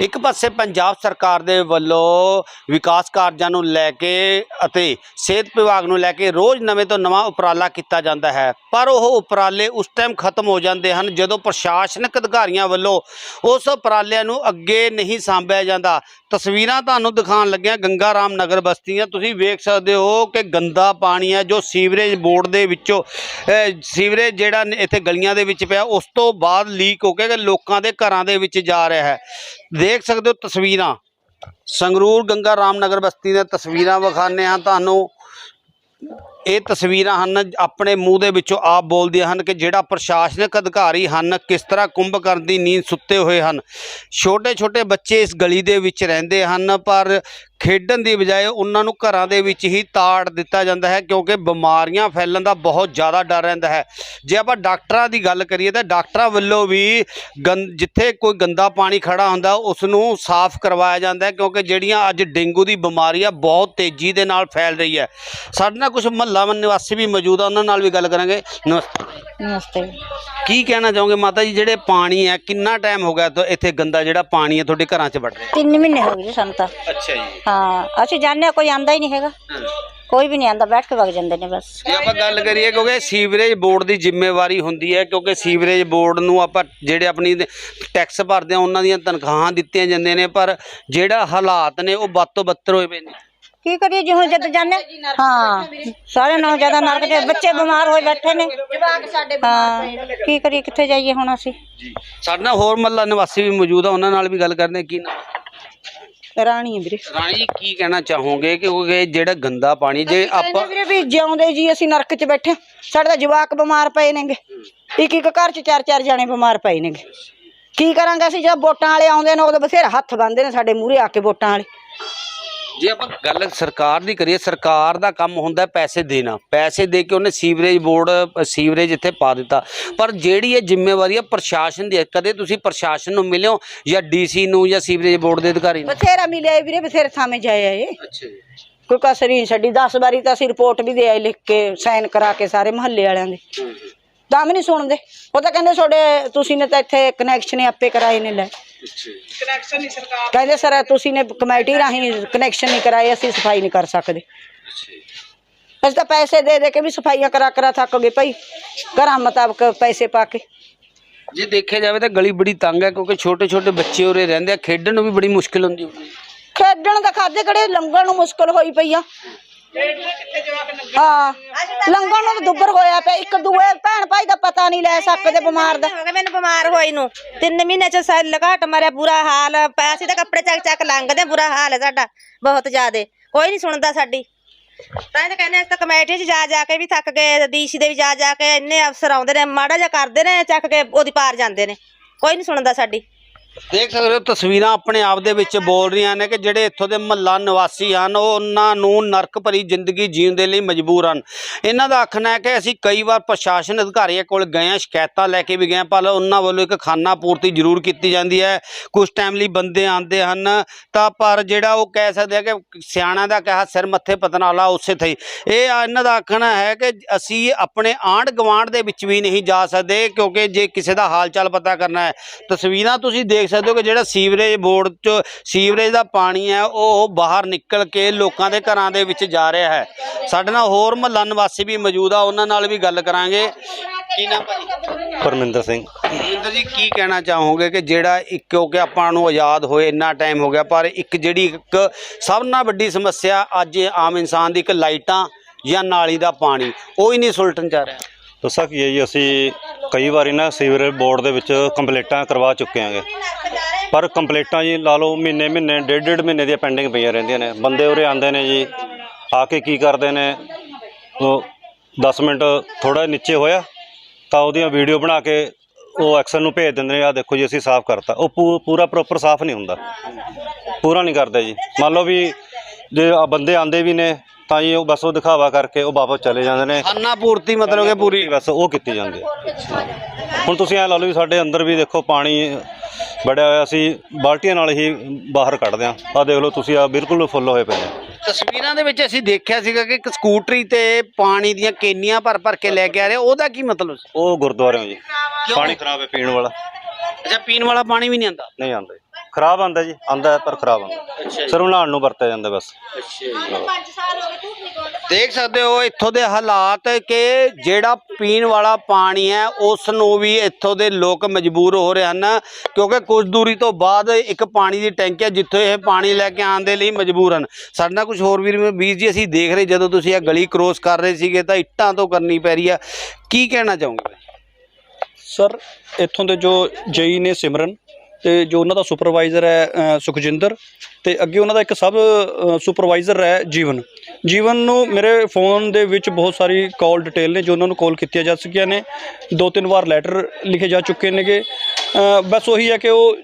ਇੱਕ ਪਾਸੇ ਪੰਜਾਬ ਸਰਕਾਰ ਦੇ ਵੱਲੋਂ ਵਿਕਾਸ ਕਾਰਜਾਂ ਨੂੰ ਲੈ ਕੇ ਅਤੇ ਸਿਹਤ ਵਿਭਾਗ ਨੂੰ ਲੈ ਕੇ ਰੋਜ਼ ਨਵੇਂ ਤੋਂ ਨਵਾਂ ਉਪਰਾਲਾ ਕੀਤਾ ਜਾਂਦਾ ਹੈ, ਪਰ ਉਹ ਉਪਰਾਲੇ ਉਸ ਟਾਈਮ ਖਤਮ ਹੋ ਜਾਂਦੇ ਹਨ ਜਦੋਂ ਪ੍ਰਸ਼ਾਸਨਿਕ ਅਧਿਕਾਰੀਆਂ ਵੱਲੋਂ ਉਸ ਉਪਰਾਲਿਆਂ ਨੂੰ ਅੱਗੇ ਨਹੀਂ ਸਾਂਭਿਆ ਜਾਂਦਾ। ਤਸਵੀਰਾਂ ਤੁਹਾਨੂੰ ਦਿਖਾਉਣ ਲੱਗਿਆ ਗੰਗਾ ਰਾਮ ਨਗਰ ਬਸਤੀਆਂ। ਤੁਸੀਂ ਵੇਖ ਸਕਦੇ ਹੋ ਕਿ ਗੰਦਾ ਪਾਣੀ ਹੈ ਜੋ ਸੀਵਰੇਜ ਬੋਰਡ ਦੇ ਵਿੱਚੋਂ ਸੀਵਰੇਜ ਜਿਹੜਾ ਇੱਥੇ ਗਲੀਆਂ ਦੇ ਵਿੱਚ ਪਿਆ, ਉਸ ਤੋਂ ਬਾਅਦ ਲੀਕ ਹੋ ਕੇ ਲੋਕਾਂ ਦੇ ਘਰਾਂ ਦੇ ਵਿੱਚ ਜਾ ਰਿਹਾ ਹੈ। ਦੇਖ ਸਕਦੇ ਹੋ ਤਸਵੀਰਾਂ। ਸੰਗਰੂਰ ਗੰਗਾ ਰਾਮਨਗਰ ਬਸਤੀ ਦੀਆਂ ਤਸਵੀਰਾਂ ਵਿਖਾਣੇ ਆ ਤੁਹਾਨੂੰ ਇਹ ਤਸਵੀਰਾਂ ਹਨ, ਆਪਣੇ ਮੂੰਹ ਦੇ ਵਿੱਚੋਂ ਆਪ ਬੋਲਦੀਆਂ ਹਨ ਕਿ ਜਿਹੜਾ ਪ੍ਰਸ਼ਾਸਨਿਕ ਅਧਿਕਾਰੀ ਹਨ, ਕਿਸ ਤਰ੍ਹਾਂ ਕੁੰਭਕਰਨ ਦੀ ਨੀਂਦ ਸੁੱਤੇ ਹੋਏ ਹਨ। ਛੋਟੇ ਛੋਟੇ ਬੱਚੇ ਇਸ ਗਲੀ ਦੇ ਵਿੱਚ ਰਹਿੰਦੇ ਹਨ, ਪਰ ਖੇਡਣ ਦੀ ਬਜਾਏ ਉਹਨਾਂ ਨੂੰ ਘਰਾਂ ਦੇ ਵਿੱਚ ਹੀ ਤਾੜ ਦਿੱਤਾ ਜਾਂਦਾ ਹੈ ਕਿਉਂਕਿ ਬਿਮਾਰੀਆਂ ਫੈਲਣ ਦਾ ਬਹੁਤ ਜ਼ਿਆਦਾ ਡਰ ਰਹਿੰਦਾ ਹੈ। ਜੇ ਆਪਾਂ ਡਾਕਟਰਾਂ ਦੀ ਗੱਲ ਕਰੀਏ ਤਾਂ ਡਾਕਟਰਾਂ ਵੱਲੋਂ ਵੀ ਜਿੱਥੇ ਕੋਈ ਗੰਦਾ ਪਾਣੀ ਖੜਾ ਹੁੰਦਾ ਉਸ ਨੂੰ ਸਾਫ਼ ਕਰਵਾਇਆ ਜਾਂਦਾ ਹੈ ਕਿਉਂਕਿ ਜਿਹੜੀਆਂ ਅੱਜ ਡੇਂਗੂ ਦੀ ਬਿਮਾਰੀ ਆ ਬਹੁਤ ਤੇਜ਼ੀ ਦੇ ਨਾਲ ਫੈਲ ਰਹੀ ਹੈ। ਸਾਡੇ ਨਾਲ ਕੁਝ ਮਹੱਲਾ ਨਿਵਾਸੀ ਵੀ ਮੌਜੂਦ ਆ ਉਹਨਾਂ ਨਾਲ ਵੀ ਗੱਲ ਕਰਾਂਗੇ। ਨਮਸਤੇ। ਨਮਸਤੇ। ਕੀ ਕਹਿਣਾ ਚਾਹੋਗੇ ਮਾਤਾ ਜੀ ਜਿਹੜੇ ਪਾਣੀ ਹੈ ਕਿੰਨਾ ਟਾਈਮ ਹੋ ਗਿਆ ਤੋਂ ਇੱਥੇ ਗੰਦਾ ਜਿਹੜਾ ਪਾਣੀ ਹੈ ਤੁਹਾਡੇ ਘਰਾਂ 'ਚ ਵੜ ਰਿਹਾ? ਤਿੰਨ ਮਹੀਨੇ ਹੋ ਗਏ ਜੀ ਸਾਨੂੰ ਤਾਂ। ਅੱਛਾ ਜੀ। ਹਾਂ ਅਸੀਂ ਜਾਣਦੇ ਹਾਂ ਕੋਈ ਆਂਦਾ ਹੀ ਨਹੀਂ ਹੈਗਾ। ਕੋਈ ਵੀ ਨਹੀਂ ਆਂਦਾ ਬੈਠ ਕੇ ਵਗ ਜਾਂਦੇ ਨੇ ਬਸ। ਜੇ ਆਪਾਂ ਗੱਲ ਕਰੀਏ ਕਿਉਂਕਿ ਸੀਵਰੇਜ ਬੋਰਡ ਦੀ ਜ਼ਿੰਮੇਵਾਰੀ ਹੁੰਦੀ ਹੈ ਕਿਉਂਕਿ ਸੀਵਰੇਜ ਬੋਰਡ ਨੂੰ ਆਪਾਂ ਜਿਹੜੇ ਆਪਣੀ ਟੈਕਸ ਭਰਦੇ ਆ ਉਹਨਾਂ ਦੀਆਂ ਤਨਖਾਹਾਂ ਦਿੱਤੀਆਂ ਜਾਂਦੀਆਂ ਨੇ ਪਰ ਜਿਹੜਾ ਹਾਲਾਤ ਨੇ ਉਹ ਵੱਧ ਤੋਂ ਬੱਤਰ ਹੋਏ ਪਏ ਨੇ। ਕੀ ਕਰੀਏ ਜੀ ਹੁਣ ਜਦ ਜਾਣੇ ਹਾਂ ਸਾਰੇ ਨੌ ਜ਼ਿਆਦਾ ਨਰਕ ਦੇ ਬੱਚੇ ਬਿਮਾਰ ਹੋਏ ਬੈਠੇ ਨੇ। ਹਾਂ ਕੀ ਕਰੀਏ ਕਿੱਥੇ ਜਾਈਏ ਹੁਣ ਅਸੀਂ? ਸਾਡੇ ਨਾਲ ਹੋਰ ਮਹੱਲਾ ਨਿਵਾਸੀ ਵੀ ਮੌਜੂਦ ਆ ਉਹਨਾਂ ਨਾਲ ਵੀ ਗੱਲ ਕਰਦੇ ਕੀ ਨਾਮ? ਰਾਣੀ ਹੈ ਵੀਰੇ। ਰਾਣੀ ਜੀ ਕੀ ਕਹਿਣਾ ਚਾਹੋਗੇ ਕਿ ਉਹ ਇਹ ਜਿਹੜਾ ਗੰਦਾ ਪਾਣੀ ਜੇ ਆਪਾਂ ਵੀਰੇ ਵੀ ਜਿਉਂਦੇ ਜੀ ਅਸੀਂ ਨਰਕ 'ਚ ਬੈਠੇ ਸਾਡੇ ਤਾਂ ਜਵਾਕ ਬਿਮਾਰ ਪਏ ਨੇਗੇ। ਇੱਕ ਇੱਕ ਘਰ 'ਚ ਚਾਰ ਚਾਰ ਜਾਣੇ ਬਿਮਾਰ ਪਏ ਨੇਗੇ। ਕੀ ਕਰਾਂਗੇ ਅਸੀਂ? ਜਦ ਵੋਟਾਂ ਵਾਲੇ ਆਉਂਦੇ ਨੇ ਉਦੋਂ ਬਥੇਰਾ ਹੱਥ ਬੰਨ੍ਹਦੇ ਨੇ ਸਾਡੇ ਮੂਹਰੇ ਆ ਕੇ ਵੋਟਾਂ ਵਾਲੇ। ਜੇ ਆਪਾਂ ਗੱਲ ਸਰਕਾਰ ਦੀ ਕਰੀਏ ਸਰਕਾਰ ਦਾ ਕੰਮ ਹੁੰਦਾ ਪੈਸੇ ਦੇਣਾ। ਪੈਸੇ ਦੇ ਕੇ ਉਹਨੇ ਸੀਵਰੇਜ ਬੋਰਡ ਸੀਵਰੇਜ ਇੱਥੇ ਪਾ ਦਿੱਤਾ। ਪਰ ਜਿਹੜੀ ਇਹ ਜ਼ਿੰਮੇਵਾਰੀ ਹੈ ਪ੍ਰਸ਼ਾਸਨ ਦੀ ਹੈ ਕਦੇ ਤੁਸੀਂ ਪ੍ਰਸ਼ਾਸਨ ਨੂੰ ਮਿਲਿਓ ਜਾਂ ਡੀਸੀ ਨੂੰ ਜਾਂ ਸੀਵਰੇਜ ਬੋਰਡ ਦੇ ਅਧਿਕਾਰੀ ਨੂੰ? ਬਥੇਰਾ ਮਿਲਿਆ ਵੀਰੇ ਬਥੇਰੇ ਥਾਵੇਂ ਜਾਏ ਆਏ ਅੱਛਾ ਜੀ। ਕੋਈ ਕਸਰ ਹੀ ਨਹੀਂ ਛੱਡੀ। 10 ਵਾਰੀ ਤਾਂ ਅਸੀਂ ਰਿਪੋਰਟ ਵੀ ਦੇ ਆਏ ਲਿਖ ਕੇ ਸਾਈਨ ਕਰਾ ਕੇ ਸਾਰੇ ਮਹੱਲੇ ਵਾਲਿਆਂ ਦੇ। ਤਾਂ ਵੀ ਨਹੀਂ ਸੁਣਦੇ। ਉਹ ਤਾਂ ਕਹਿੰਦੇ ਤੁਹਾਡੇ ਤੁਸੀਂ ਨੇ ਤਾਂ ਇੱਥੇ ਕਨੈਕਸ਼ਨ ਆਪੇ ਕਰਾਏ ਨੇ ਲੈ। ਕਹਿੰਦੇ ਸਰ ਤੁਸੀਂ ਨੇ ਕਮੇਟੀ ਰਾਹੀਂ ਕਨੈਕਸ਼ਨ ਨਹੀਂ ਕਰਾਏ ਅਸੀਂ ਸਫ਼ਾਈ ਨਹੀਂ ਕਰ ਸਕਦੇ। ਅਸੀਂ ਤਾਂ ਪੈਸੇ ਦੇ ਦੇ ਕੇ ਵੀ ਸਫਾਈਆਂ ਕਰਾ ਕਰਾ ਥੱਕ ਗਏ ਭਾਈ ਘਰਾਂ ਮੁਤਾਬਕ ਪੈਸੇ ਪਾ ਕੇ। ਜੇ ਦੇਖਿਆ ਜਾਵੇ ਤਾਂ ਗਲੀ ਬੜੀ ਤੰਗ ਹੈ ਕਿਉਂਕਿ ਛੋਟੇ ਛੋਟੇ ਬੱਚੇ ਉਰੇ ਰਹਿੰਦੇ ਆ ਖੇਡਣ ਨੂੰ ਵੀ ਬੜੀ ਮੁਸ਼ਕਿਲ ਹੁੰਦੀ ਹੋਊਗੀ ਖੇਡਣ ਦਾ ਖਾਦੇ ਕਿਹੜੇ ਲੰਘਣ ਨੂੰ ਮੁਸ਼ਕਲ ਹੋਈ ਪਈ ਆ। ਹਾਂ ਨੂੰ ਦੁੱਬਰ ਹੋਇਆ ਪਿਆ ਇੱਕ ਦੂਏ ਭੈਣ ਭਾਈ ਦਾ ਪਤਾ ਨਹੀਂ ਲੈ ਸਕਦੇ ਬਿਮਾਰ ਦਾ। ਹੋ ਗਿਆ ਮੈਨੂੰ ਬਿਮਾਰ ਹੋਈ ਨੂੰ। ਤਿੰਨ ਮਹੀਨੇ ਚ ਸੈੱਲ ਘਟ ਮਾਰਿਆ ਬੁਰਾ ਹਾਲ ਪੈਸੇ ਤਾਂ ਕੱਪੜੇ ਚੱਕ ਚੱਕ ਲੰਘਦੇ ਬੁਰਾ ਹਾਲ ਹੈ ਸਾਡਾ ਬਹੁਤ ਜ਼ਿਆਦੇ। ਕੋਈ ਨਹੀਂ ਸੁਣਦਾ ਸਾਡੀ। ਤਾਂ ਇਹ ਕਹਿੰਦੇ ਅਸੀਂ ਤਾਂ ਕਮੇਟੀ 'ਚ ਜਾ ਜਾ ਕੇ ਵੀ ਥੱਕ ਗਏ ਡੀਸੀ ਦੇ ਵੀ ਜਾ ਜਾ ਕੇ ਇੰਨੇ ਅਫਸਰ ਆਉਂਦੇ ਨੇ ਮਾੜਾ ਜਿਹਾ ਕਰਦੇ ਨੇ ਚੱਕ ਕੇ ਉਹਦੀ ਪਾਰ ਜਾਂਦੇ ਨੇ। ਕੋਈ ਨਹੀਂ ਸੁਣਦਾ ਸਾਡੀ। ਦੇਖ ਸਕਦੇ ਹੋ, ਤਸਵੀਰਾਂ ਆਪਣੇ ਆਪ ਦੇ ਵਿੱਚ ਬੋਲ ਰਹੀਆਂ ਨੇ ਕਿ ਜਿਹੜੇ ਇੱਥੋਂ ਦੇ ਮਹੱਲਾ ਨਿਵਾਸੀ ਹਨ ਉਹ ਉਹਨਾਂ ਨੂੰ ਨਰਕ ਭਰੀ ਜ਼ਿੰਦਗੀ ਜੀਣ ਦੇ ਲਈ ਮਜਬੂਰ ਹਨ। ਇਹਨਾਂ ਦਾ ਆਖਣਾ ਹੈ ਕਿ ਅਸੀਂ ਕਈ ਵਾਰ ਪ੍ਰਸ਼ਾਸਨ ਅਧਿਕਾਰੀਆਂ ਕੋਲ ਗਏ ਹਾਂ, ਸ਼ਿਕਾਇਤਾਂ ਲੈ ਕੇ ਵੀ ਗਏ ਪਰ ਉਹਨਾਂ ਵੱਲੋਂ ਇੱਕ ਖਾਨਾ ਪੂਰਤੀ ਜ਼ਰੂਰ ਕੀਤੀ ਜਾਂਦੀ ਹੈ। ਕੁਝ ਟਾਈਮ ਲਈ ਬੰਦੇ ਆਉਂਦੇ ਹਨ, ਤਾਂ ਪਰ ਜਿਹੜਾ ਉਹ ਕਹਿ ਸਕਦੇ ਆ ਕਿ ਸਿਆਣਾ ਦਾ ਕਿਹਾ ਸਿਰ ਮੱਥੇ ਪਤਨਾਲਾ ਉਸੇ ਥਈ। ਇਹ ਆ, ਇਹਨਾਂ ਦਾ ਆਖਣਾ ਹੈ ਕਿ ਅਸੀਂ ਆਪਣੇ ਆਂਢ ਗਵਾਂਢ ਦੇ ਵਿੱਚ ਵੀ ਨਹੀਂ ਜਾ ਸਕਦੇ, ਕਿਉਂਕਿ ਜੇ ਕਿਸੇ ਦਾ ਹਾਲ ਚਾਲ ਪਤਾ ਕਰਨਾ ਹੈ, ਤਸਵੀਰਾਂ ਤੁਸੀਂ ਦੇਖ ਸਕਦੇ ਹੋ ਕਿ ਜਿਹੜਾ ਸੀਵਰੇਜ ਬੋਰਡ 'ਚ ਸੀਵਰੇਜ ਦਾ ਪਾਣੀ ਹੈ ਉਹ ਬਾਹਰ ਨਿਕਲ ਕੇ ਲੋਕਾਂ ਦੇ ਘਰਾਂ ਦੇ ਵਿੱਚ ਜਾ ਰਿਹਾ ਹੈ। ਸਾਡੇ ਨਾਲ ਹੋਰ ਮਹੱਲਾ ਨਿਵਾਸੀ ਵੀ ਮੌਜੂਦ ਆ ਉਹਨਾਂ ਨਾਲ ਵੀ ਗੱਲ ਕਰਾਂਗੇ। ਕੀ ਨਾਮ ਭਾਜੀ? ਪਰਮਿੰਦਰ ਸਿੰਘ। ਜਿੰਦਰ ਜੀ ਕੀ ਕਹਿਣਾ ਚਾਹੋਗੇ ਕਿ ਜਿਹੜਾ ਇੱਕ ਕਿਉਂਕਿ ਆਪਾਂ ਨੂੰ ਆਜ਼ਾਦ ਹੋਏ ਇੰਨਾ ਟਾਈਮ ਹੋ ਗਿਆ ਪਰ ਇੱਕ ਜਿਹੜੀ ਇੱਕ ਸਭ ਨਾਲ ਵੱਡੀ ਸਮੱਸਿਆ ਅੱਜ ਆਮ ਇਨਸਾਨ ਦੀ ਇੱਕ ਲਾਈਟਾਂ ਜਾਂ ਨਾਲੀ ਦਾ ਪਾਣੀ ਉਹ ਹੀ ਨਹੀਂ ਸੁਲਟਣ ਜਾ ਰਿਹਾ। ਦੱਸਾਂ ਕੀ ਹੈ ਜੀ, ਅਸੀਂ ਕਈ ਵਾਰੀ ਨਾ ਸੀਵਰੇਜ ਬੋਰਡ ਦੇ ਵਿੱਚ ਕੰਪਲੇਂਟਾਂ ਕਰਵਾ ਚੁੱਕੇ ਆਂਗੇ ਪਰ ਕੰਪਲੇਂਟਾਂ ਜੀ ਲਾ ਲਓ ਮਹੀਨੇ ਮਹੀਨੇ, ਡੇਢ ਡੇਢ ਮਹੀਨੇ ਦੀਆਂ ਪੈਂਡਿੰਗ ਪਈਆਂ ਰਹਿੰਦੀਆਂ ਨੇ। ਬੰਦੇ ਉਰੇ ਆਉਂਦੇ ਨੇ ਜੀ, ਆ ਕੇ ਕੀ ਕਰਦੇ ਨੇ? ਉਹ 10 ਮਿੰਟ ਥੋੜਾ ਨੀਚੇ ਹੋਇਆ, ਤਾਂ ਉਹਦੀਆਂ ਵੀਡੀਓ ਬਣਾ ਕੇ ਉਹ ਐਕਸ਼ਨ ਨੂੰ ਭੇਜ ਦਿੰਦੇ ਨੇ ਆ ਦੇਖੋ ਜੀ, ਅਸੀਂ ਸਾਫ਼ ਕਰਤਾ। ਉਹ ਪੂ- ਪੂਰਾ ਪ੍ਰੋਪਰ ਸਾਫ਼ ਨਹੀਂ ਹੁੰਦਾ। ਪੂਰਾ ਨਹੀਂ ਕਰਦੇ ਜੀ। ਮੰਨ ਲਓ ਵੀ ਜੇ ਬੰਦੇ ਆਂਦੇ ਵੀ ਨੇ ਤਾਂ ਜੀ ਉਹ ਬਸ ਉਹ ਦਿਖਾਵਾ ਕਰਕੇ ਉਹ ਵਾਪਸ ਚਲੇ ਜਾਂਦੇ ਨੇ। ਖਾਨਾ ਪੂਰਤੀ ਮਤਲਬ ਕਿ ਪੂਰੀ। ਬਸ ਉਹ ਕੀਤੀ ਜਾਂਦੀ ਹੈ। ਹੁਣ ਤੁਸੀਂ ਐ ਲਾ ਲਓ ਵੀ ਸਾਡੇ ਅੰਦਰ ਵੀ ਦੇਖੋ ਪਾਣੀ ਵੜਿਆ ਹੋਇਆ ਸੀ ਬਾਲਟੀਆਂ ਨਾਲ ਹੀ ਬਾਹਰ ਕੱਢਦੇ ਆ ਆ ਦੇਖ ਲਓ ਤੁਸੀਂ ਆ ਬਿਲਕੁਲ ਫੁੱਲ ਹੋਏ ਪਏ ਨੇ। ਤਸਵੀਰਾਂ ਦੇ ਵਿੱਚ ਅਸੀਂ ਦੇਖਿਆ ਸੀਗਾ ਕਿ ਇੱਕ ਸਕੂਟਰੀ ਤੇ ਪਾਣੀ ਦੀਆਂ ਕੇਨੀਆਂ ਭਰ ਭਰ ਕੇ ਲੈ ਕੇ ਆ ਰਹੇ ਉਹਦਾ ਕੀ ਮਤਲਬ ਸੀ? ਉਹ ਗੁਰਦੁਆਰਿਓਂ ਜੀ। ਪਾਣੀ ਖਰਾਬ ਹੈ ਪੀਣ ਵਾਲਾ। ਅੱਛਾ ਪੀਣ ਵਾਲਾ ਪਾਣੀ ਵੀ ਨਹੀਂ ਆਂਦਾ ਨਹੀਂ ਆਉਂਦਾ ਜੀ। ਖਰਾਬ ਆਂਦਾ ਜੀ ਆਂਦਾ ਪਰ ਖਰਾਬ ਆਂਦਾ ਸਿਰਫ ਨਹਾਉਣ ਨੂੰ ਵਰਤਿਆ ਜਾਂਦਾ ਬਸ। ਦੇਖ ਸਕਦੇ ਹੋ ਇੱਥੋਂ ਦੇ ਹਾਲਾਤ ਕਿ ਜਿਹੜਾ ਪੀਣ ਵਾਲਾ ਪਾਣੀ ਹੈ ਉਸ ਨੂੰ ਵੀ ਇੱਥੋਂ ਦੇ ਲੋਕ ਮਜਬੂਰ ਹੋ ਰਹੇ ਹਨ ਕਿਉਂਕਿ ਕੁਝ ਦੂਰੀ ਤੋਂ ਬਾਅਦ ਇੱਕ ਪਾਣੀ ਦੀ ਟੈਂਕੀ ਹੈ ਜਿੱਥੇ ਇਹ ਪਾਣੀ ਲੈ ਕੇ ਆਉਣ ਦੇ ਲਈ ਮਜਬੂਰ ਹਨ। ਸਾਡੇ ਨਾਲ ਕੁਝ ਹੋਰ ਵੀਰ ਵੀਰ ਜੀ ਅਸੀਂ ਦੇਖ ਰਹੇ ਜਦੋਂ ਤੁਸੀਂ ਇਹ ਗਲੀ ਕ੍ਰੋਸ ਕਰ ਰਹੇ ਸੀਗੇ ਤਾਂ ਇੱਟਾਂ ਤੋਂ ਕਰਨੀ ਪੈ ਰਹੀ ਆ ਕੀ ਕਹਿਣਾ ਚਾਹੋਗੇ? ਸਰ ਇੱਥੋਂ ਦੇ ਜੋ ਜਈ ਨੇ ਸਿਮਰਨ ਤੇ ਜੋ ਉਹਨਾਂ ਦਾ ਸੁਪਰਵਾਈਜ਼ਰ ਹੈ ਸੁਖਜਿੰਦਰ, ਤੇ ਅੱਗੇ ਉਹਨਾਂ ਦਾ ਇੱਕ ਸਬ ਸੁਪਰਵਾਈਜ਼ਰ ਹੈ ਜੀਵਨ। ਜੀਵਨ ਨੂੰ ਮੇਰੇ ਫੋਨ ਦੇ ਵਿੱਚ ਬਹੁਤ ਸਾਰੀ ਕਾਲ ਡਿਟੇਲ ਨੇ ਜੋ ਉਹਨਾਂ ਨੂੰ ਕਾਲ ਕੀਤੀਆਂ ਜਾ ਸਕੀਆਂ ਨੇ। ਦੋ ਤਿੰਨ ਵਾਰ ਲੈਟਰ ਲਿਖੇ ਜਾ ਚੁੱਕੇ ਨੇਗੇ। ਬਸ ਉਹੀ ਹੈ ਕਿ ਉਹ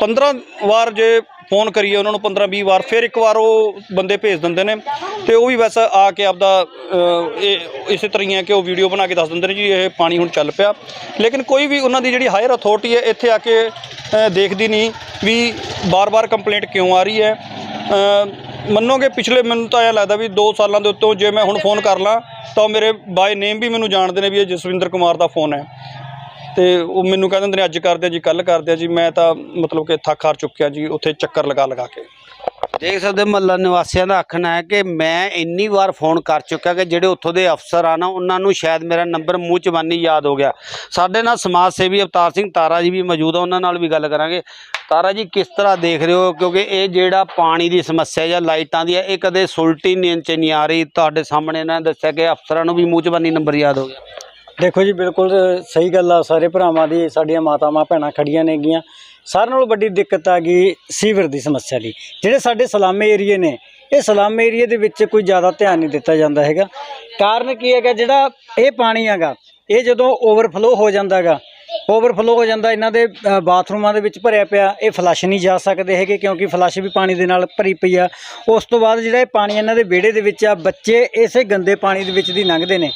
15 ਵਾਰ ਜੇ ਫੋਨ ਕਰੀਏ ਉਹਨਾਂ ਨੂੰ 15 20 ਵਾਰ, ਫਿਰ ਇੱਕ ਵਾਰ ਉਹ ਬੰਦੇ ਭੇਜ ਦਿੰਦੇ ਨੇ। ਤੇ ਉਹ ਵੀ ਬਸ ਆ ਕੇ ਆਪਦਾ ਇਹ ਇਸੇ ਤਰ੍ਹਾਂ ਹੀ ਹੈ ਕਿ ਉਹ ਵੀਡੀਓ ਬਣਾ ਕੇ ਦੱਸ ਦਿੰਦੇ ਨੇ ਜੀ, ਇਹ ਪਾਣੀ ਹੁਣ ਚੱਲ ਪਿਆ। ਲੇਕਿਨ ਕੋਈ ਵੀ ਉਹਨਾਂ ਦੀ ਜਿਹੜੀ ਹਾਇਰ ਅਥਾਰਟੀ ਹੈ, ਇੱਥੇ ਆ ਕੇ ਦੇਖਦੀ ਨਹੀਂ ਵੀ ਬਾਰ-ਬਾਰ ਕੰਪਲੇਂਟ ਕਿਉਂ ਆ ਰਹੀ ਹੈ। ਮੰਨੋਗੇ, ਪਿਛਲੇ ਮੈਨੂੰ ਤਾਂ ਇਹ ਲੱਗਦਾ ਵੀ 2 ਸਾਲਾਂ ਦੇ ਉੱਤੋਂ ਜੇ ਮੈਂ ਹੁਣ ਫੋਨ ਕਰ ਲਾਂ, ਤਾਂ ਮੇਰੇ ਬਾਈ ਨੇਮ ਵੀ ਮੈਨੂੰ ਜਾਣਦੇ ਨੇ ਵੀ ਇਹ ਜਸਵਿੰਦਰ ਕੁਮਾਰ ਦਾ ਫੋਨ ਹੈ। ਤੇ ਉਹ ਮੈਨੂੰ ਕਹਿ ਦਿੰਦੇ ਨੇ, ਅੱਜ ਕਰਦੇ ਆ ਜੀ ਕੱਲ ਕਰਦੇ ਆ ਜੀ, ਮੈਂ ਤਾਂ ਮਤਲਬ ਕਿ ਥੱਕ ਹਾਰ ਚੁੱਕਿਆ ਜੀ, ਉੱਥੇ ਚੱਕਰ ਲਗਾ ਲਗਾ ਕੇ। ਦੇਖ ਸਕਦੇ ਮਹੱਲਾ ਨਿਵਾਸੀਆਂ ਦਾ ਆਖਣਾ ਹੈ ਕਿ ਮੈਂ ਇੰਨੀ ਵਾਰ ਫੋਨ ਕਰ ਚੁੱਕਿਆ ਕਿ ਜਿਹੜੇ ਉੱਥੋਂ ਦੇ ਅਫਸਰ ਆ ਨਾ, ਉਹਨਾਂ ਨੂੰ ਸ਼ਾਇਦ ਮੇਰਾ ਨੰਬਰ ਮੂੰਹ ਜ਼ਬਾਨੀ ਯਾਦ ਹੋ ਗਿਆ। ਸਾਡੇ ਨਾਲ ਸਮਾਜ ਸੇਵੀ ਅਵਤਾਰ ਸਿੰਘ ਤਾਰਾ ਜੀ ਵੀ ਮੌਜੂਦ ਆ, ਉਹਨਾਂ ਨਾਲ ਵੀ ਗੱਲ ਕਰਾਂਗੇ। ਤਾਰਾ ਜੀ, ਕਿਸ ਤਰ੍ਹਾਂ ਦੇਖ ਰਹੇ ਹੋ? ਕਿਉਂਕਿ ਇਹ ਜਿਹੜਾ ਪਾਣੀ ਦੀ ਸਮੱਸਿਆ ਜਾਂ ਲਾਈਟਾਂ ਦੀ ਹੈ ਇਹ ਕਦੇ ਸੁਲਟੀ ਨੀਂਦ ਚ ਨਹੀਂ ਆ ਰਹੀ। ਤੁਹਾਡੇ ਸਾਹਮਣੇ ਇਹਨਾਂ ਨੇ ਦੱਸਿਆ ਕਿ ਅਫਸਰਾਂ ਨੂੰ ਵੀ ਮੂੰਹ 'ਚਬਾਨੀ ਨੰਬਰ ਯਾਦ ਹੋ ਗਿਆ। ਦੇਖੋ ਜੀ, ਬਿਲਕੁਲ ਸਹੀ ਗੱਲ ਆ। ਸਾਰੇ ਭਰਾਵਾਂ ਦੀ, ਸਾਡੀਆਂ ਮਾਤਾਵਾਂ, ਭੈਣਾਂ ਖੜੀਆਂ ਨੇਗੀਆਂ। ਸਾਰਿਆਂ ਨਾਲੋਂ ਵੱਡੀ ਦਿੱਕਤ ਆ ਗਈ ਸੀਵਰ ਦੀ ਸਮੱਸਿਆ ਦੀ। ਜਿਹੜੇ ਸਾਡੇ ਸਲਾਮੇ ਏਰੀਏ ਨੇ, ਇਹ ਸਲਾਮੇ ਏਰੀਏ ਦੇ ਵਿੱਚ ਕੋਈ ਜ਼ਿਆਦਾ ਧਿਆਨ ਨਹੀਂ ਦਿੱਤਾ ਜਾਂਦਾ ਹੈਗਾ। ਕਾਰਨ ਕੀ ਹੈਗਾ, ਜਿਹੜਾ ਇਹ ਪਾਣੀ ਹੈਗਾ, ਇਹ ਜਦੋਂ ਓਵਰਫਲੋ ਹੋ ਜਾਂਦਾ ਹੈਗਾ ਓਵਰਫਲੋ ਹੋ ਜਾਂਦਾ, ਇਹਨਾਂ ਦੇ ਬਾਥਰੂਮਾਂ ਦੇ ਵਿੱਚ ਭਰਿਆ ਪਿਆ, ਇਹ ਫਲੱਸ਼ ਨਹੀਂ ਜਾ ਸਕਦੇ ਹੈਗੇ ਕਿਉਂਕਿ ਫਲੱਸ਼ ਵੀ ਪਾਣੀ ਦੇ ਨਾਲ ਭਰੀ ਪਈ ਆ। ਉਸ ਤੋਂ ਬਾਅਦ ਜਿਹੜਾ ਇਹ ਪਾਣੀ ਇਹਨਾਂ ਦੇ ਵਿਹੜੇ ਦੇ ਵਿੱਚ ਆ, ਬੱਚੇ ਇਸੇ ਗੰਦੇ ਪਾਣੀ ਦੇ ਵਿੱਚ ਦੀ ਲੰਘਦੇ ਨੇ।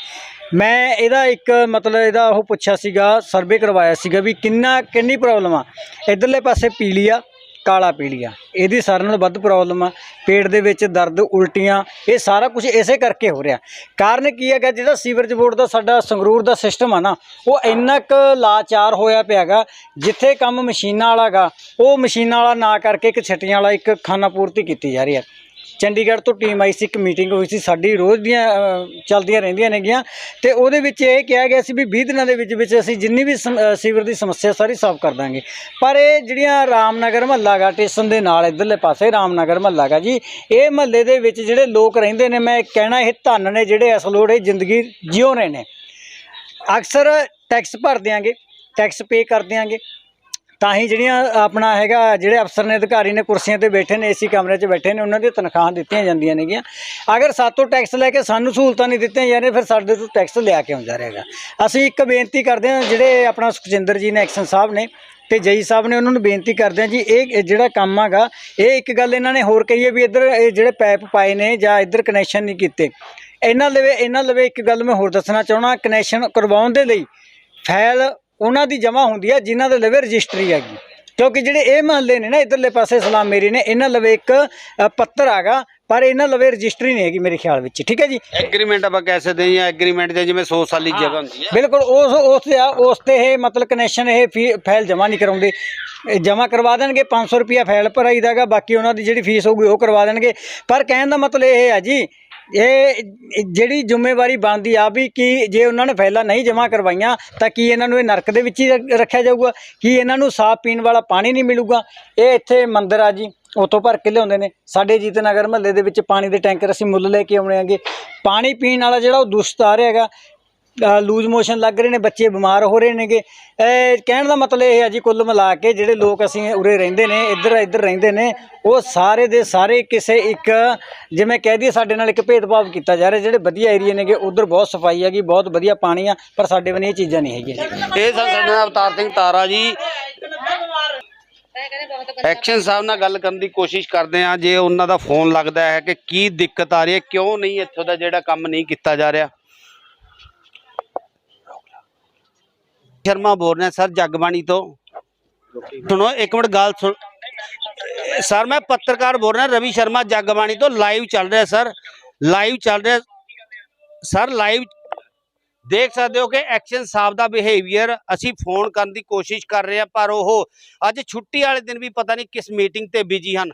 ਮੈਂ ਇਹਦਾ ਇੱਕ ਮਤਲਬ ਇਹਦਾ ਉਹ ਪੁੱਛਿਆ ਸੀਗਾ ਸਰਵੇ ਕਰਵਾਇਆ ਸੀਗਾ ਵੀ ਕਿੰਨਾ, ਕਿੰਨੀ ਪ੍ਰੋਬਲਮ ਆ। ਇਧਰਲੇ ਪਾਸੇ ਪੀਲੀ ਆ, ਕਾਲਾ ਪੀਲੀਆ ਇਹਦੀ ਸਾਰਿਆਂ ਨਾਲੋਂ ਵੱਧ ਪ੍ਰੋਬਲਮ ਆ। ਪੇਟ ਦੇ ਵਿੱਚ ਦਰਦ, ਉਲਟੀਆਂ, ਇਹ ਸਾਰਾ ਕੁਝ ਇਸੇ ਕਰਕੇ ਹੋ ਰਿਹਾ। ਕਾਰਨ ਕੀ ਹੈਗਾ, ਜਿਹੜਾ ਸੀਵਰੇਜ ਬੋਰਡ ਦਾ ਸਾਡਾ ਸੰਗਰੂਰ ਦਾ ਸਿਸਟਮ ਆ ਨਾ, ਉਹ ਇੰਨਾ ਕੁ ਲਾਚਾਰ ਹੋਇਆ ਪਿਆਗਾ ਜਿੱਥੇ ਕੰਮ ਮਸ਼ੀਨਾਂ ਵਾਲਾਗਾ ਉਹ ਮਸ਼ੀਨਾਂ ਵਾਲਾ ਨਾ ਕਰਕੇ ਇੱਕ ਛੱਟੀਆਂ ਵਾਲਾ ਇੱਕ ਖਾਨਾ ਪੂਰਤੀ ਕੀਤੀ ਜਾ ਰਹੀ ਹੈ। ਚੰਡੀਗੜ੍ਹ ਤੋਂ ਟੀਮ ਆਈ ਸੀ ਇੱਕ ਮੀਟਿੰਗ ਹੋਈ ਸੀ ਸਾਡੀ ਰੋਜ਼ ਦੀਆਂ ਚੱਲਦੀਆਂ ਰਹਿੰਦੀਆਂ ਨੇਗੀਆਂ। ਤੇ ਉਹਦੇ ਵਿੱਚ ਇਹ ਕਿਹਾ ਗਿਆ ਸੀ ਵੀ 20 ਦਿਨਾਂ ਦੇ ਵਿੱਚ ਵਿੱਚ ਅਸੀਂ ਜਿੰਨੀ ਵੀ ਸਮ- ਅ, ਸੀਵਰ ਦੀ ਸਮੱਸਿਆ ਸਾਰੀ ਸਾਫ਼ ਕਰ ਦਾਂਗੇ। ਪਰ ਇਹ ਜਿਹੜੀਆਂ ਰਾਮਨਗਰ ਮਹੱਲਾ ਗਾ ਸਟੇਸ਼ਨ ਦੇ ਨਾਲ ਇਧਰਲੇ ਪਾਸੇ ਰਾਮਨਗਰ ਮਹੱਲਾ ਗਾ ਜੀ ਇਹ ਮਹੱਲੇ ਦੇ ਵਿੱਚ ਜਿਹੜੇ ਲੋਕ ਰਹਿੰਦੇ ਨੇ ਮੈਂ ਕਹਿਣਾ ਇਹ ਧੰਨ ਨੇ ਜਿਹੜੇ ਅਸਲੋੜ ਇਹ ਜ਼ਿੰਦਗੀ ਜਿਉ ਰਹੇ ਨੇ। ਅਕਸਰ ਟੈਕਸ ਭਰ ਦਿਆਂਗੇ ਟੈਕਸ ਪੇ ਕਰ ਦਿਆਂਗੇ। ਤਾਂ ਹੀ ਜਿਹੜੀਆਂ ਆਪਣਾ ਹੈਗਾ, ਜਿਹੜੇ ਅਫਸਰ ਨੇ, ਅਧਿਕਾਰੀ ਨੇ ਕੁਰਸੀਆਂ ਤੇ ਬੈਠੇ ਨੇ, ਏਸੀ ਕਮਰੇ 'ਚ ਬੈਠੇ ਨੇ, ਉਹਨਾਂ ਦੀ ਤਨਖਾਹਾਂ ਦਿੱਤੀਆਂ ਜਾਂਦੀਆਂ ਨੇਗੀਆਂ। ਅਗਰ ਸਾਤੋਂ ਟੈਕਸ ਲੈ ਕੇ ਸਾਨੂੰ ਸਹੂਲਤਾਂ ਨਹੀਂ ਦਿੱਤੀਆਂ ਜਾ ਰਹੀਆਂ, ਫਿਰ ਸਾਡੇ ਤੋਂ ਟੈਕਸ ਲਿਆ ਕੇ ਆਉਂਦਾ ਰਹੇਗਾ ਅਸੀਂ ਇੱਕ ਬੇਨਤੀ ਕਰਦੇ ਹਾਂ, ਜਿਹੜੇ ਆਪਣਾ ਸੁਖਜਿੰਦਰ ਜੀ ਨੇ, ਐਕਸ਼ਨ ਸਾਹਿਬ ਨੇ ਤੇ ਜਈ ਸਾਹਿਬ ਨੇ, ਉਹਨਾਂ ਨੂੰ ਬੇਨਤੀ ਕਰਦੇ ਹਾਂ ਜੀ, ਇਹ ਜਿਹੜਾ ਕੰਮ ਹੈਗਾ, ਇਹ ਇੱਕ ਗੱਲ ਇਹਨਾਂ ਨੇ ਹੋਰ ਕਹੀ ਹੈ ਵੀ ਇੱਧਰ ਇਹ ਜਿਹੜੇ ਪੈਪ ਪਾਏ ਨੇ ਜਾਂ ਇੱਧਰ ਕਨੈਕਸ਼ਨ ਨਹੀਂ ਕੀਤੇ। ਇਹਨਾਂ ਲਵੇ ਇਹਨਾਂ ਲਵੇ ਇੱਕ ਗੱਲ ਮੈਂ ਹੋਰ ਦੱਸਣਾ ਚਾਹਣਾ ਕਨੈਕਸ਼ਨ ਕਰਵਾਉਣ ਦੇ ਲਈ ਫਾਈਲ ਉਹਨਾਂ ਦੀ ਜਮ੍ਹਾਂ ਹੁੰਦੀ ਹੈ ਜਿਨ੍ਹਾਂ ਦੇ ਲਵੇ ਰਜਿਸਟਰੀ ਹੈਗੀ। ਕਿਉਂਕਿ ਜਿਹੜੇ ਇਹ ਮਹੱਲੇ ਨੇ ਨਾ ਇਧਰਲੇ ਪਾਸੇ ਸਲਾਮ ਮੇਰੀ ਨੇ ਇਹਨਾਂ ਲਵੇ ਇੱਕ ਪੱਤਰ ਹੈਗਾ ਪਰ ਇਹਨਾਂ ਲਵੇ ਰਜਿਸਟਰੀ ਨਹੀਂ ਹੈਗੀ ਮੇਰੇ ਖਿਆਲ ਵਿੱਚ ਠੀਕ ਹੈ ਜੀ? ਐਗਰੀਮੈਂਟ ਆਪਾਂ ਕਹਿ ਸਕਦੇ ਹਾਂ ਜਾਂ ਐਗਰੀਮੈਂਟ ਤੇ ਜਿਵੇਂ 100 ਸਾਲੀ ਜਗ੍ਹਾ ਹੁੰਦੀ ਹੈ ਬਿਲਕੁਲ ਉਸ ਉਸ ਤੇ ਆ ਉਸ ਤੇ ਇਹ ਮਤਲਬ ਕਨੈਕਸ਼ਨ ਇਹ ਫੀ- ਫਾਈਲ ਜਮ੍ਹਾਂ ਨਹੀਂ ਕਰਾਉਂਦੇ। ਜਮ੍ਹਾਂ ਕਰਵਾ ਦੇਣਗੇ 500 ਰੁਪਿਆ ਫਾਈਲ ਭਰਾਈ ਦਾਗਾ ਬਾਕੀ ਉਹਨਾਂ ਦੀ ਜਿਹੜੀ ਫੀਸ ਹੋਊਗੀ ਉਹ ਕਰਵਾ ਦੇਣਗੇ। ਪਰ ਕਹਿਣ ਦਾ ਮਤਲਬ ਇਹ ਹੈ ਜੀ ਇਹ ਜਿਹੜੀ ਜ਼ਿੰਮੇਵਾਰੀ ਬਣਦੀ ਆ ਵੀ ਕਿ ਜੇ ਉਹਨਾਂ ਨੇ ਫਾਈਲਾਂ ਨਹੀਂ ਜਮ੍ਹਾਂ ਕਰਵਾਈਆਂ ਤਾਂ ਕੀ ਇਹਨਾਂ ਨੂੰ ਇਹ ਨਰਕ ਦੇ ਵਿੱਚ ਹੀ ਰੱਖਿਆ ਜਾਊਗਾ? ਕੀ ਇਹਨਾਂ ਨੂੰ ਸਾਫ਼ ਪੀਣ ਵਾਲਾ ਪਾਣੀ ਨਹੀਂ ਮਿਲੂਗਾ? ਇਹ ਇੱਥੇ ਮੰਦਿਰ ਆ ਜੀ ਉਤੋਂ ਭਰ ਕੇ ਲਿਆਉਂਦੇ ਨੇ। ਸਾਡੇ ਜੀਤ ਨਗਰ ਮਹੱਲੇ ਦੇ ਵਿੱਚ ਪਾਣੀ ਦੇ ਟੈਂਕਰ ਅਸੀਂ ਮੁੱਲ ਲੈ ਕੇ ਆਉਣੇ ਆਂਗੇ ਪਾਣੀ ਪੀਣ ਵਾਲਾ ਜਿਹੜਾ ਉਹ ਦੁਸ਼ਤ ਆ ਰਿਹਾ ਹੈਗਾ। ਲੂਜ਼ ਮੋਸ਼ਨ ਲੱਗ ਰਹੇ ਨੇ, ਬੱਚੇ ਬਿਮਾਰ ਹੋ ਰਹੇ ਨੇਗੇ। ਕਹਿਣ ਦਾ ਮਤਲਬ ਇਹ ਹੈ ਜੀ, ਕੁੱਲ ਮਿਲਾ ਕੇ ਜਿਹੜੇ ਲੋਕ ਅਸੀਂ ਉਰੇ ਰਹਿੰਦੇ ਨੇ, ਇੱਧਰ ਇੱਧਰ ਰਹਿੰਦੇ ਨੇ, ਉਹ ਸਾਰੇ ਦੇ ਸਾਰੇ ਕਿਸੇ ਇੱਕ, ਜਿਵੇਂ ਕਹਿ ਦਈਏ ਸਾਡੇ ਨਾਲ ਇੱਕ ਭੇਦਭਾਵ ਕੀਤਾ ਜਾ ਰਿਹਾ, ਜਿਹੜੇ ਵਧੀਆ ਏਰੀਆ ਨੇਗੇ, ਉਧਰ ਬਹੁਤ ਸਫ਼ਾਈ ਹੈਗੀ, ਬਹੁਤ ਵਧੀਆ ਪਾਣੀ ਆ, ਪਰ ਸਾਡੇ ਬਨੇ ਇਹ ਚੀਜ਼ਾਂ ਨਹੀਂ ਹੈਗੀਆਂ ਇਹ ਸਰ ਸਾਡੇ ਨਾਲ ਅਵਤਾਰ ਸਿੰਘ ਤਾਰਾ ਜੀ। ਐਕਸ਼ਨ ਸਾਹਿਬ ਨਾਲ ਗੱਲ ਕਰਨ ਦੀ ਕੋਸ਼ਿਸ਼ ਕਰਦੇ ਆ ਜੇ ਉਹਨਾਂ ਦਾ ਫੋਨ ਲੱਗਦਾ ਹੈ ਕਿ ਕੀ ਦਿੱਕਤ ਆ ਰਹੀ ਹੈ, ਕਿਉਂ ਨਹੀਂ ਇੱਥੋਂ ਦਾ ਜਿਹੜਾ ਕੰਮ ਨਹੀਂ ਕੀਤਾ ਜਾ ਰਿਹਾ। ਸ਼ਰਮਾ ਬੋਲ ਰਿਹਾ ਸਰ ਜਗਬਾਣੀ ਤੋਂ। ਸੁਣੋ, ਇੱਕ ਮਿੰਟ ਗੱਲ ਸੁਣ। ਸਰ ਮੈਂ ਪੱਤਰਕਾਰ ਬੋਲ ਰਿਹਾ, ਰਵੀ ਸ਼ਰਮਾ ਜਗਬਾਣੀ ਤੋਂ ਲਾਈਵ ਚੱਲ ਰਿਹਾ ਸਰ। ਲਾਈਵ ਚੱਲ ਰਿਹਾ। ਸਰ ਲਾਈਵ ਦੇਖ ਸਕਦੇ ਹੋ ਕਿ ਐਕਸ਼ਨ ਸਾਹਿਬ ਦਾ ਬਿਹੇਵੀਅਰ ਅਸੀਂ ਫੋਨ ਕਰਨ ਦੀ ਕੋਸ਼ਿਸ਼ ਕਰ ਰਹੇ ਹਾਂ, ਪਰ ਉਹ ਅੱਜ ਛੁੱਟੀ ਵਾਲੇ ਦਿਨ ਵੀ ਪਤਾ ਨਹੀਂ ਕਿਸ ਮੀਟਿੰਗ ਤੇ ਬਿਜ਼ੀ ਹਨ।